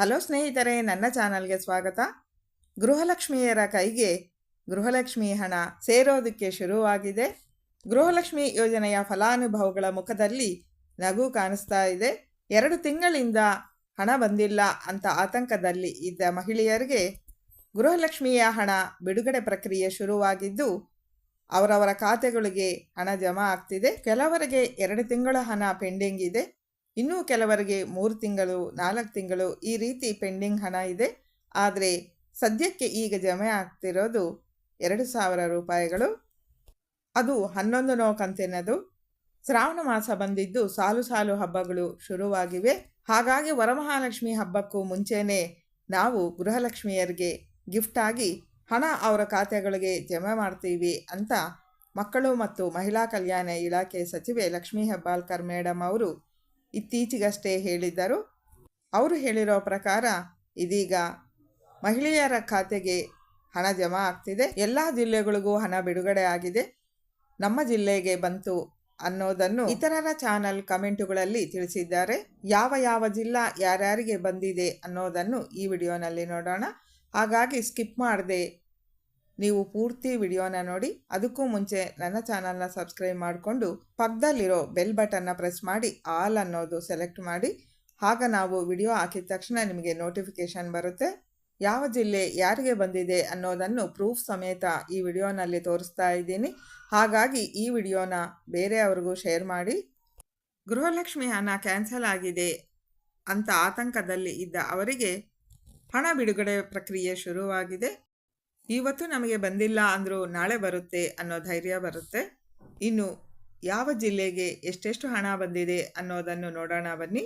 Hello ಸ್ನೇಹಿತರೆ, ನನ್ನ ಚಾನಲ್ಗೆ ಸ್ವಾಗತ. ಗೃಹಲಕ್ಷ್ಮಿಯರ ಕೈಗೆ ಗೃಹಲಕ್ಷ್ಮಿ ಹಣ ಸೇರೋದಕ್ಕೆ ಶುರುವಾಗಿದೆ. ಗೃಹಲಕ್ಷ್ಮಿ ಯೋಜನೆಯ ಫಲಾನುಭವಿಗಳ ಮುಖದಲ್ಲಿ ನಗು ಕಾಣಿಸ್ತಾ ಇದೆ. ಎರಡು ತಿಂಗಳಿಂದ ಹಣ ಬಂದಿಲ್ಲ ಅಂತ ಆತಂಕದಲ್ಲಿ ಇದ್ದ ಮಹಿಳೆಯರಿಗೆ ಗೃಹಲಕ್ಷ್ಮಿಯ ಹಣ ಬಿಡುಗಡೆ ಪ್ರಕ್ರಿಯೆ ಶುರುವಾಗಿದ್ದು, ಅವರವರ ಖಾತೆಗಳಿಗೆ ಹಣ ಜಮಾ ಆಗ್ತಿದೆ. ಕೆಲವರಿಗೆ ಎರಡು ತಿಂಗಳ ಹಣ ಪೆಂಡಿಂಗ್ ಇದೆ. ಇನ್ನೂ ಕೆಲವರಿಗೆ ಮೂರು ತಿಂಗಳು, ನಾಲ್ಕು ತಿಂಗಳು ಈ ರೀತಿ ಪೆಂಡಿಂಗ್ ಹಣ ಇದೆ. ಆದರೆ ಸದ್ಯಕ್ಕೆ ಈಗ ಜಮೆ ಆಗ್ತಿರೋದು ಎರಡು ಸಾವಿರ ರೂಪಾಯಿಗಳು. ಅದು ಹನ್ನೊಂದು ನೋ ಶ್ರಾವಣ ಮಾಸ ಬಂದಿದ್ದು ಸಾಲು ಸಾಲು ಹಬ್ಬಗಳು ಶುರುವಾಗಿವೆ. ಹಾಗಾಗಿ ವರಮಹಾಲಕ್ಷ್ಮಿ ಹಬ್ಬಕ್ಕೂ ಮುಂಚೆನೇ ನಾವು ಗೃಹಲಕ್ಷ್ಮಿಯರಿಗೆ ಗಿಫ್ಟಾಗಿ ಹಣ ಅವರ ಖಾತೆಗಳಿಗೆ ಜಮೆ ಮಾಡ್ತೀವಿ ಅಂತ ಮಕ್ಕಳು ಮತ್ತು ಮಹಿಳಾ ಕಲ್ಯಾಣ ಇಲಾಖೆ ಸಚಿವೆ ಲಕ್ಷ್ಮೀ ಹೆಬ್ಬಾಳ್ಕರ್ ಮೇಡಮ್ ಅವರು ಇತ್ತೀಚೆಗಷ್ಟೇ ಹೇಳಿದ್ದರು. ಅವರು ಹೇಳಿರೋ ಪ್ರಕಾರ ಇದೀಗ ಮಹಿಳೆಯರ ಖಾತೆಗೆ ಹಣ ಜಮಾ ಆಗ್ತಿದೆ. ಎಲ್ಲ ಜಿಲ್ಲೆಗಳಿಗೂ ಹಣ ಬಿಡುಗಡೆ ಆಗಿದೆ. ನಮ್ಮ ಜಿಲ್ಲೆಗೆ ಬಂತು ಅನ್ನೋದನ್ನು ಇತರರ ಚಾನಲ್ ಕಮೆಂಟುಗಳಲ್ಲಿ ತಿಳಿಸಿದ್ದಾರೆ. ಯಾವ ಯಾವ ಜಿಲ್ಲಾ ಯಾರ್ಯಾರಿಗೆ ಬಂದಿದೆ ಅನ್ನೋದನ್ನು ಈ ವಿಡಿಯೋನಲ್ಲಿ ನೋಡೋಣ. ಹಾಗಾಗಿ ಸ್ಕಿಪ್ ಮಾಡದೆ ನೀವು ಪೂರ್ತಿ ವಿಡಿಯೋನ ನೋಡಿ ಅದಕ್ಕೂ ಮುಂಚೆ ನನ್ನ ಚಾನಲ್ನ ಸಬ್ಸ್ಕ್ರೈಬ್ ಮಾಡಿಕೊಂಡು ಪಕ್ಕದಲ್ಲಿರೋ ಬೆಲ್ ಬಟನ್ನ ಪ್ರೆಸ್ ಮಾಡಿ ಆಲ್ ಅನ್ನೋದು ಸೆಲೆಕ್ಟ್ ಮಾಡಿ. ಆಗ ನಾವು ವಿಡಿಯೋ ಹಾಕಿದ ತಕ್ಷಣ ನಿಮಗೆ ನೋಟಿಫಿಕೇಶನ್ ಬರುತ್ತೆ. ಯಾವ ಜಿಲ್ಲೆ ಯಾರಿಗೆ ಬಂದಿದೆ ಅನ್ನೋದನ್ನು ಪ್ರೂಫ್ ಸಮೇತ ಈ ವಿಡಿಯೋನಲ್ಲಿ ತೋರಿಸ್ತಾ ಇದ್ದೀನಿ. ಹಾಗಾಗಿ ಈ ವಿಡಿಯೋನ ಬೇರೆಯವ್ರಿಗೂ ಶೇರ್ ಮಾಡಿ. ಗೃಹಲಕ್ಷ್ಮಿ ಹಣ ಕ್ಯಾನ್ಸಲ್ ಆಗಿದೆ ಅಂತ ಆತಂಕದಲ್ಲಿ ಇದ್ದ ಅವರಿಗೆ ಹಣ ಬಿಡುಗಡೆ ಪ್ರಕ್ರಿಯೆ ಶುರುವಾಗಿದೆ. ಇವತ್ತು ನಮಗೆ ಬಂದಿಲ್ಲ ಅಂದರೂ ನಾಳೆ ಬರುತ್ತೆ ಅನ್ನೋ ಧೈರ್ಯ ಬರುತ್ತೆ. ಇನ್ನು ಯಾವ ಜಿಲ್ಲೆಗೆ ಎಷ್ಟೆಷ್ಟು ಹಣ ಬಂದಿದೆ ಅನ್ನೋದನ್ನು ನೋಡೋಣ ಬನ್ನಿ.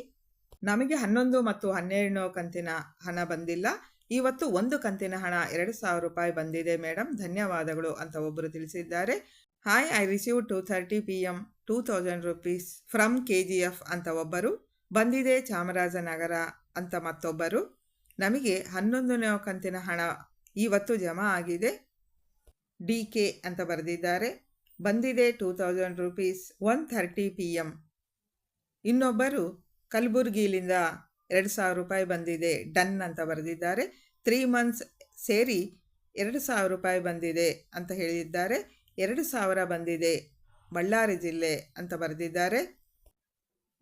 ನಮಗೆ ಹನ್ನೊಂದು ಮತ್ತು ಹನ್ನೆರಡನೋ ಕಂತಿನ ಹಣ ಬಂದಿಲ್ಲ. ಇವತ್ತು ಒಂದು ಕಂತಿನ ಹಣ ಎರಡು ಸಾವಿರ ರೂಪಾಯಿ ಬಂದಿದೆ ಮೇಡಮ್ ಧನ್ಯವಾದಗಳು ಅಂತ ಒಬ್ಬರು ತಿಳಿಸಿದ್ದಾರೆ. Hi I receive two thirty P M two thousand rupees from K G F ಅಂತ ಒಬ್ಬರು. ಬಂದಿದೆ ಚಾಮರಾಜನಗರ ಅಂತ ಮತ್ತೊಬ್ಬರು. ನಮಗೆ ಹನ್ನೊಂದನೇ ಕಂತಿನ ಹಣ ಇವತ್ತು ಜಮಾ ಆಗಿದೆ. ಡಿ ಕೆ ಅಂತ ಬರೆದಿದ್ದಾರೆ. ಬಂದಿದೆ two thousand rupees one thirty P M ಇನ್ನೊಬ್ಬರು ಕಲಬುರ್ಗಿಲಿಂದ ಎರಡು ಸಾವಿರ ರೂಪಾಯಿ ಬಂದಿದೆ. ಡನ್ ಅಂತ ಬರೆದಿದ್ದಾರೆ. ತ್ರೀ ಮಂತ್ಸ್ ಸೇರಿ ಎರಡು ಸಾವಿರ ರೂಪಾಯಿ ಬಂದಿದೆ ಅಂತ ಹೇಳಿದ್ದಾರೆ. ಎರಡು ಸಾವಿರ ಬಂದಿದೆ ಬಳ್ಳಾರಿ ಜಿಲ್ಲೆ ಅಂತ ಬರೆದಿದ್ದಾರೆ.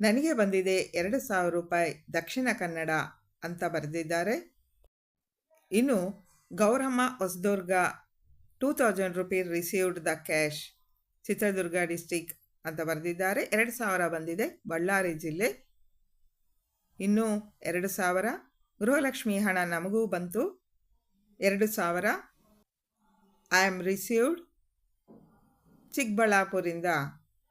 ನನಗೆ ಬಂದಿದೆ ಎರಡು ಸಾವಿರ ರೂಪಾಯಿ ದಕ್ಷಿಣ ಕನ್ನಡ ಅಂತ ಬರೆದಿದ್ದಾರೆ. ಇನ್ನು Gowramma Hosadurga two thousand rupees received the cash Chitradurga district ಅಂತ ಬರೆದಿದ್ದಾರೆ. ಎರಡು ಸಾವಿರ ಬಂದಿದೆ ಬಳ್ಳಾರಿ ಜಿಲ್ಲೆ. ಇನ್ನೂ ಎರಡು ಸಾವಿರ ಗೃಹಲಕ್ಷ್ಮಿ ಹಣ ನಮಗೂ ಬಂತು. ಎರಡು ಸಾವಿರ ಐ ಆಮ್ ರಿಸೀವ್ಡ್ ಚಿಕ್ಕಬಳ್ಳಾಪುರಿಂದ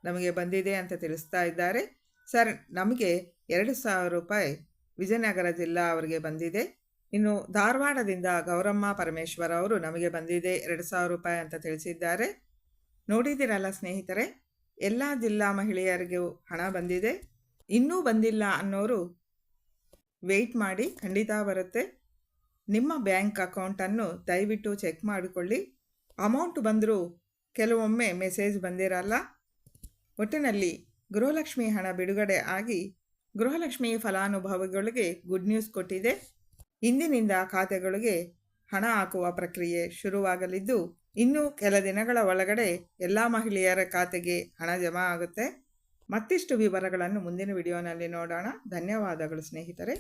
ನಮಗೆ ಬಂದಿದೆ ಅಂತ ತಿಳಿಸ್ತಾ ಇದ್ದಾರೆ. ಸರ್, ನಮಗೆ ಎರಡು ಸಾವಿರ ರೂಪಾಯಿ ವಿಜಯನಗರ ಜಿಲ್ಲಾ ಅವರಿಗೆ ಬಂದಿದೆ. ಇನ್ನು ಧಾರವಾಡದಿಂದ ಗೌರಮ್ಮ ಪರಮೇಶ್ವರ ಅವರು ನಮಗೆ ಬಂದಿದೆ ಎರಡು ಸಾವಿರ ರೂಪಾಯಿ ಅಂತ ತಿಳಿಸಿದ್ದಾರೆ. ನೋಡಿದ್ದೀರಲ್ಲ ಸ್ನೇಹಿತರೆ, ಎಲ್ಲ ಜಿಲ್ಲಾ ಮಹಿಳೆಯರಿಗೂ ಹಣ ಬಂದಿದೆ. ಇನ್ನೂ ಬಂದಿಲ್ಲ ಅನ್ನೋರು ವೆಯ್ಟ್ ಮಾಡಿ, ಖಂಡಿತ ಬರುತ್ತೆ. ನಿಮ್ಮ ಬ್ಯಾಂಕ್ ಅಕೌಂಟನ್ನು ದಯವಿಟ್ಟು ಚೆಕ್ ಮಾಡಿಕೊಳ್ಳಿ. ಅಮೌಂಟ್ ಬಂದರೂ ಕೆಲವೊಮ್ಮೆ ಮೆಸೇಜ್ ಬಂದಿರಲ್ಲ. ಒಟ್ಟಿನಲ್ಲಿ ಗೃಹಲಕ್ಷ್ಮಿ ಹಣ ಬಿಡುಗಡೆ ಆಗಿ ಗೃಹಲಕ್ಷ್ಮಿ ಫಲಾನುಭವಿಗಳಿಗೆ ಗುಡ್ ನ್ಯೂಸ್ ಕೊಟ್ಟಿದೆ. ಇಂದಿನಿಂದ ಖಾತೆಗಳಿಗೆ ಹಣ ಹಾಕುವ ಪ್ರಕ್ರಿಯೆ ಶುರುವಾಗಲಿದ್ದು, ಇನ್ನು ಕೆಲ ದಿನಗಳ ಒಳಗಡೆ ಎಲ್ಲ ಮಹಿಳೆಯರ ಖಾತೆಗೆ ಹಣ ಜಮಾ ಆಗುತ್ತೆ. ಮತ್ತಿಷ್ಟು ವಿವರಗಳನ್ನು ಮುಂದಿನ ವಿಡಿಯೋನಲ್ಲಿ ನೋಡೋಣ. ಧನ್ಯವಾದಗಳು ಸ್ನೇಹಿತರೆ.